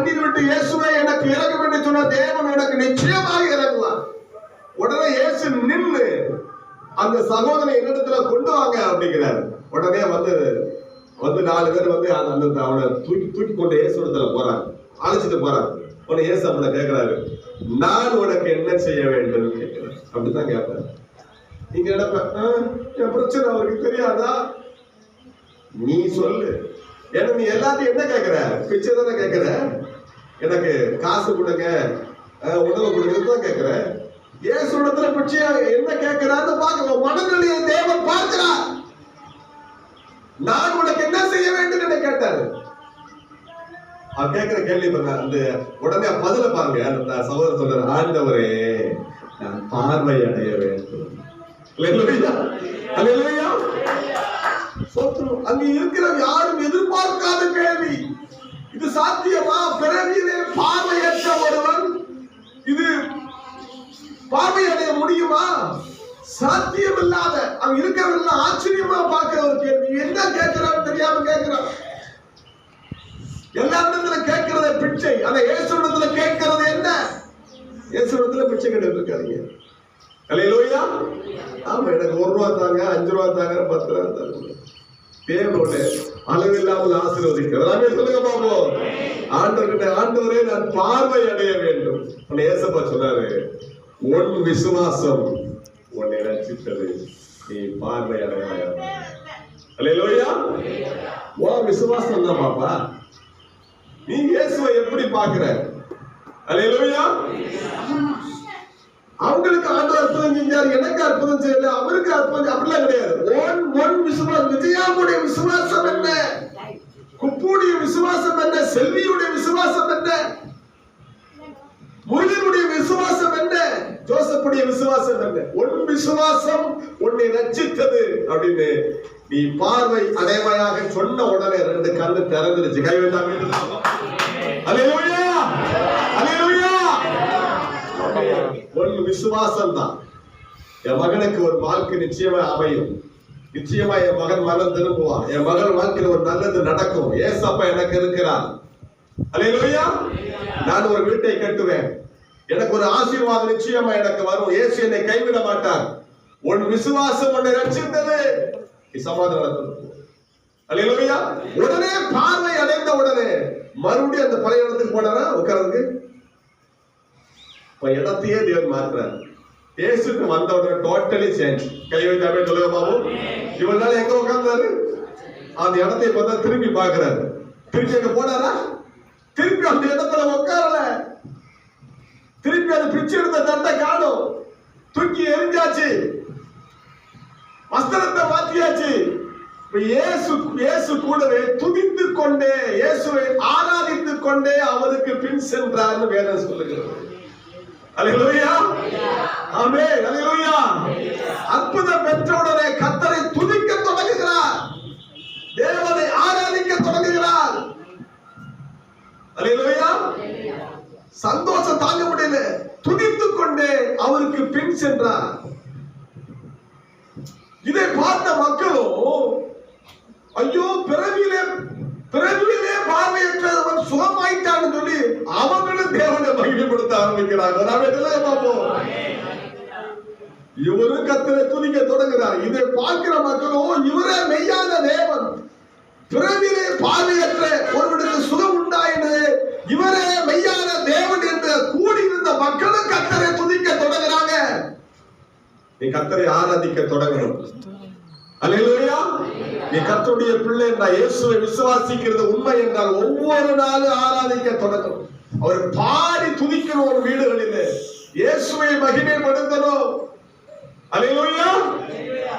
கண்ணீர் விட்டு இயேசுவை எனக்கு இறங்கும் என்று சொன்ன தேவன் எனக்கு நிச்சயமாக இறங்குவார். உடனே இயேசு நின்று அந்த சகோதரனை என்னிடத்துல கொண்டு வாங்க அப்படிங்கிறாரு. உடனே வந்து வந்து நாலு பேர் வந்து அந்த அந்த அவனை தூக்கி தூக்கி கொண்டு இயேசு இடத்துல போறாங்க. அழைச்சிட்டு போறாங்க. உடனே இயேசு அவனை கேட்கிறாரு நான் உனக்கு என்ன செய்ய வேண்டும் கேட்கிறேன் அப்படிதான் கேட்பாரு. நீங்க நினைப்ப என் பிரச்சனை அவருக்கு தெரியாதா? நீ சொல்லு. ஏன்னா நீ எல்லாத்தையும் என்ன கேட்கிற பிச்சை தானே கேட்கிற எனக்கு காசு கொடுங்க உணவு கொடுங்க தான் ஏசு இயேசு இடத்துல பிச்சையா என்ன கேட்கிறான்னு பாக்க மனநிலையை தேவன் பார்க்கிறார். நான் உனக்கு என்ன செய்ய வேண்டும் என்று கேட்டாரு. அவர் கேட்கிற கேள்வி பாருங்க அந்த உடனே பதில பாருங்க. அந்த சகோதரர் சொல்றாரு ஆண்டவரே நான் பார்வை அடைய வேண்டும். அங்க இருக்கிற யாரும் எதிர்பார்க்காத கேள்வி. இது சாத்தியமா? பிறவியிலே பார்வையற்ற ஒருவன். இது பார்வையடைய முடியுமா? சாத்தியம் இல்லாத அவன் இருக்கிறவங்க ஆச்சரியமா பார்க்கிற ஒரு கேள்வி. என்ன கேட்கிறான்னு தெரியாம கேட்கிறான்? எல்லா இடத்துல கேட்கறத பிச்சை. ஆனா இயேசு இடத்துல கேட்கறது என்ன? இயேசு இடத்துல பிச்சை கேட்டு இருக்காதீங்க. கலையிலோயா ஆமா எனக்கு ஒரு ரூபா தாங்க அஞ்சு ரூபா தாங்க பத்து ரூபா தாங்க. தேவனோட அளவில்லாமல் ஆசீர்வதிக்கிறது சொல்லுங்க பாப்போம் ஆண்டவர்கிட்ட ஆண்டவரே நான் பார்வை அடைய வேண்டும் ஏசப்பா சொன்னாரு உன் விசுவாசம் உன்னை ரசித்தது நீ பார்வை அடைய அல்லேலூயா உன் விசுவாசம் தான் பாப்பா. நீ இயேசுவை எப்படி பாக்குற அலையலோயா அவங்களுக்கு ஆண்டவர் அற்புதம் செஞ்சார். எனக்கு அற்புதம் செய்யல. அவருக்கு அற்புதம் அப்படிலாம் கிடையாது. ஒன் ஒன் விசுவாசம் விஜயாவுடைய விசுவாசம் என்ன? குப்புடைய விசுவாசம் என்ன? செல்வியுடைய விசுவாசம் என்ன? முருகனுடைய விசுவாசம் என்ன? ஜோசப்புடைய விசுவாசம் என்ன? உன் விசுவாசம் உன்னை ரச்சித்தது அப்படின்னு நீ பார்வை அடைவாயாக சொன்ன உடனே ரெண்டு கண்ணு திறந்துருச்சு. கை வேண்டாமே அலையோயா அலையூயா உன் விசுவாசம் தான் என் மகனுக்கு ஒரு வாழ்க்கை நிச்சயமா அமையும். நிச்சயமா என் மகன் மனம் திரும்புவான். என் மகன் வாழ்க்கையில் ஒரு நல்லது நடக்கும். ஏசப்பா எனக்கு இருக்கிறார். அல்லேலூயா. நான் ஒரு வீட்டை கட்டுவேன். எனக்கு ஒரு ஆசீர்வாதம் நிச்சயமா எனக்கு வரும். ஏசு என்னை கைவிட மாட்டார். உன் விசுவாசம் உன்னை ரட்சித்தது. நீ சமாதானம் அல்லேலூயா. உடனே பார்வை அடைந்த உடனே மறுபடியும் அந்த பழைய இடத்துக்கு போனாரா? உட்கார்றதுக்கு இப்ப இடத்தையே தேவன் மாற்றுறாரு. இயேசுக்கு வந்த உடனே டோட்டலி சேஞ்ச் கை வைத்தாமே சொல்லுங்க பாபு. இவன் நாள் எங்க உட்கார்ந்தாரு? அந்த இடத்தை பார்த்தா திரும்பி பார்க்கறாரு. திருப்பி அங்க போனாரா? திருப்பி அந்த இடத்துல உட்காரல. திருப்பி அது பிச்சு எடுத்த தட்டை காணும். தூக்கி எரிஞ்சாச்சு வஸ்திரத்தை மாத்தியாச்சு. இயேசு இயேசு கூடவே துதித்து கொண்டே இயேசுவை ஆராதித்து கொண்டே அவருக்கு பின் சென்றார்னு வேதம் சொல்லுகிறது. அல்லேலூயா ஆமென் அல்லேலூயா அற்புதம் பெற்றவுடனே கத்தரை துதிக்க தொடங்குகிறார். தேவனை ஆராதிக்க தொடங்குகிறார். அல்லேலூயா சந்தோஷம் தாங்க முடியல துதித்துக் கொண்டே அவருக்கு பின் சென்றார். இதை பார்த்த மக்களும் ஐயோ பிறவியிலே பிறவியிலே பார்வையற்றவன் சுகமாயிட்டான்னு சொல்லி அவங்களும் தேவனை மகிமைப்படுத்த ஆரம்பிக்கிறாங்க நாம இதெல்லாம் பார்ப்போம்? இவரும் கத்தரை துணிக்க தொடங்குறார். இதை பார்க்கிற மக்களும் இவரே மெய்யான தேவன். பிறவிலே பார்வையற்ற ஒருவனுக்கு சுகம் உண்டாயினது இவரே மெய்யான தேவன் என்று கூடியிருந்த மக்களும் கத்தரை துதிக்க தொடங்குறாங்க. நீ கத்தரை ஆராதிக்க தொடங்கணும். அல்லேலூயா நீ கர்த்தருடைய பிள்ளை என்றால் இயேசுவை விசுவாசிக்கிறது உண்மை என்றால் ஒவ்வொரு நாளும் ஆராதிக்க தொடங்கும். அவர் பாடி துதிக்கிற ஒரு வீடுகளிலே இயேசுவை மகிமைப்படுத்தணும். அல்லேலூயா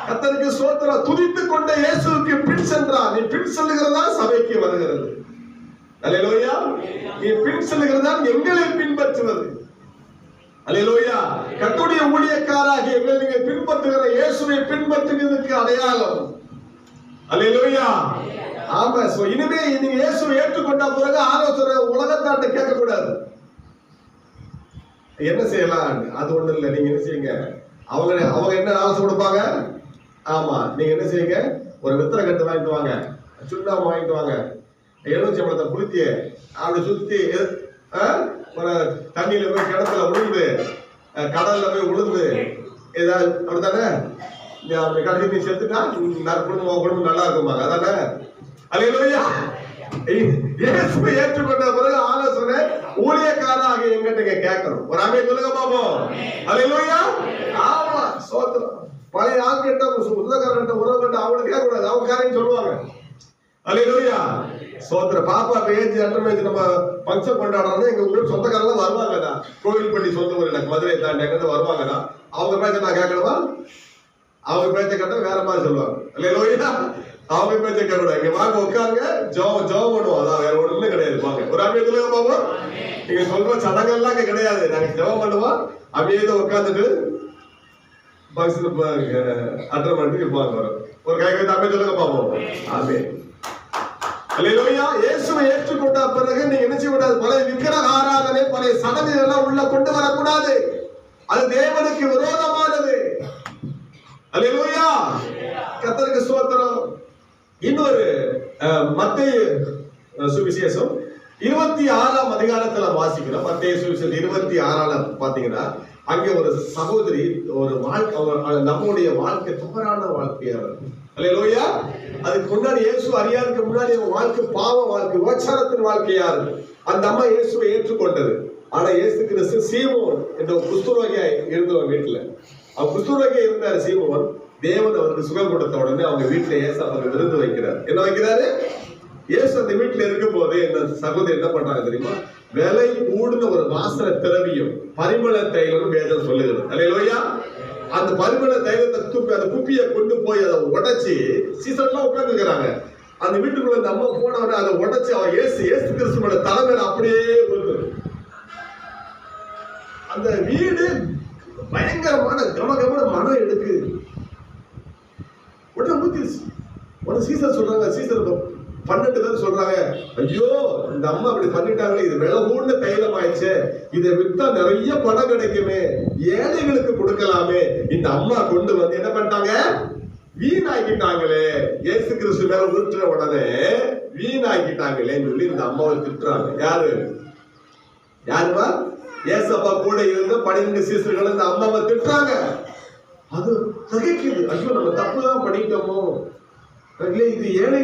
கத்தனுக்கு சோத்திர துதித்துக் கொண்ட இயேசுவுக்கு பின் சென்றார். நீ பின் செல்லுகிறதா? சபைக்கு வருகிறது. அல்லேலூயா நீ பின் செல்லுகிறதா? எங்களை பின்பற்றுவது. அல்லேலூயா கத்துடைய ஊழியக்காராகிய எங்களை நீங்க பின்பற்றுகிற இயேசுவை பின்பற்றுகிறதுக்கு அடையாளம். அல்லையா ஆமா சோ இனிமே நீங்க இயேசுவை ஏற்றுக்கொண்ட பிறகு ஆலோசனை உலகத்தாட்ட கேட்கக்கூடாது. என்ன செய்யலாம்? அது ஒண்ணு இல்லை. நீங்க என்ன செய்யுங்க? அவங்க அவங்க என்ன ஆலோசனை கொடுப்பாங்க? ஆமா நீங்க என்ன செய்யுங்க? ஒரு வித்திர கட்டு வாங்கிட்டு வாங்க. சுண்ணாம்பு வாங்கிட்டு வாங்க. எலுமிச்சம்பழத்தை புளித்தி அப்படி சுத்தி ஆ, ஒரு தண்ணியில போய் கிணத்துல விழுந்து கடல்ல போய் விழுந்து ஏதாவது அப்படித்தானே? நீ அப்படி நீ செத்துட்டா நான் குடும்பம் குடும்பம் நல்லா இருக்குமாங்க அதானே? அலையிலோயா இயேசுவை ஏற்றுக்கொண்ட பிறகு ஆலோசனை ஊழியக்காரராக எங்கிட்ட கேட்கணும். ஒரு அமைய சொல்லுங்க பாப்போம். அலையிலோயா ஆமா சோத்திரம். பழைய ஆள்கிட்ட சொந்தக்காரன்ட்ட உறவுகிட்ட அவனு கேட்கக்கூடாது. அவங்க காரையும் சொல்லுவாங்க. அலையிலோயா சோத்திர பாப்பா பேஜ் அட்டமேஜ் நம்ம பங்கன் கொண்டாடுறோம்னா எங்க ஊர் சொந்தக்காரங்க வருவாங்கடா கோவில் பண்ணி சொந்த மதுரை தாண்டி எங்கிட்ட வருவாங்கடா அவங்க பேச்ச நான் கேட்கணுமா? அவங்க பேச்ச கேட்டா வேற மாதிரி சொல்லுவாங்க. இல்லையா அவங்க பேச்ச கேட்கணும் இங்க வாங்க உட்காருங்க. ஜோ ஜோ பண்ணுவோம். அதான் வேற ஒண்ணுமே கிடையாது. வாங்க. ஒரு அமையத்துல பாப்போம் நீங்க சொல்ற சடங்கெல்லாம் இங்க கிடையாது. நாங்க ஜெபம் பண்ணுவோம். அமைதியா உட்காந்துட்டு பஸ்ல அட்டன் பண்ணிட்டு இருப்பாங்க வரும். ஒரு கை கை அமைய சொல்லுங்க பாப்போம் ஆமே அல்லேலூயா. இயேசுவை ஏற்றுக்கொண்ட பிறகு நீங்க என்ன ஆராதனை பழைய சடங்குகள் எல்லாம் உள்ள கொண்டு வரக்கூடாது. அது தேவனுக்கு விரோதமானது. அல்லேலூயா. கத்தருக்கு ஸ்தோத்திரம். இன்னொரு மத்திய சுவிசேஷம். இருபத்தி ஆறாம் அதிகாரத்துல வாசிக்கிறோம். மத்திய சுவிசேஷம் இருபத்தி ஆறால பாத்தீங்கன்னா அங்க ஒரு சகோதரி ஒரு வாழ்க்கை நம்முடைய வாழ்க்கை தவறான வாழ்க்கையா இருக்கும். லோயா அதுக்கு முன்னாடி இயேசு அறியாதுக்கு முன்னாடி வாழ்க்கை பாவ வாழ்க்கை உபச்சாரத்தின் வாழ்க்கையா இருக்கு அந்த அம்மா இயேசுவை ஏற்றுக்கொண்டது. ஆனா இயேசு கிறிஸ்து சீமோன் என்ற ஒரு குஸ்துரோகியா இருந்தவன் வீட்டுல. அவன் குஸ்துரோகியா இருந்தார் சீமோன். தேவன் அவருக்கு சுகம் கொடுத்த உடனே அவங்க வீட்டுல இயேசு அவருக்கு விருந்து வைக்கிறார். என்ன வைக்கிறாரு? இயேசு அந்த வீட்டுல இருக்கும் போது இந்த சகோதரி என்ன பண்றாங்க தெரியுமா? விலை கூடுன ஒரு வாசன திரவியம் பரிமள தைலம் வேதம் சொல்லுகிறது. அல்லையா அந்த பரிமள தைலத்தை துப்பி அந்த குப்பியை கொண்டு போய் அதை உடைச்சி சீசன்லாம் உட்காந்துக்கிறாங்க அந்த வீட்டுக்குள்ள அந்த அம்மா போனவன அதை உடைச்சு அவன் ஏசு ஏசு கிறிஸ்துவோட தலைமையில அப்படியே விழுந்து அந்த வீடு பயங்கரமான கமகமான மனம் எடுக்குது உடனே ஊத்திருச்சு உடனே சீசர் சொல்றாங்க சீசர் பன்னெண்டு பேர் சொல்றாங்க ஐயோ இந்த அம்மா அப்படி பண்ணிட்டாங்களே இது விலை தைலம் ஆயிடுச்சு இதை வித்தா நிறைய பணம் கிடைக்குமே ஏழைகளுக்கு கொடுக்கலாமே. இந்த அம்மா கொண்டு வந்து என்ன பண்ணிட்டாங்க? வீணாக்கிட்டாங்களே. இயேசு கிறிஸ்து மேல ஊற்றுற உடனே வீணாக்கிட்டாங்களேன்னு சொல்லி இந்த அம்மாவை திட்டுறாங்க. யாரு? யாருவா ஏசப்பா கூட இருந்த பன்னிரெண்டு சீசர்கள் இந்த அம்மாவை திட்டுறாங்க. அது சகிக்குது ஐயோ நம்ம தப்பு தான் பண்ணிட்டோமோ இது ஏழை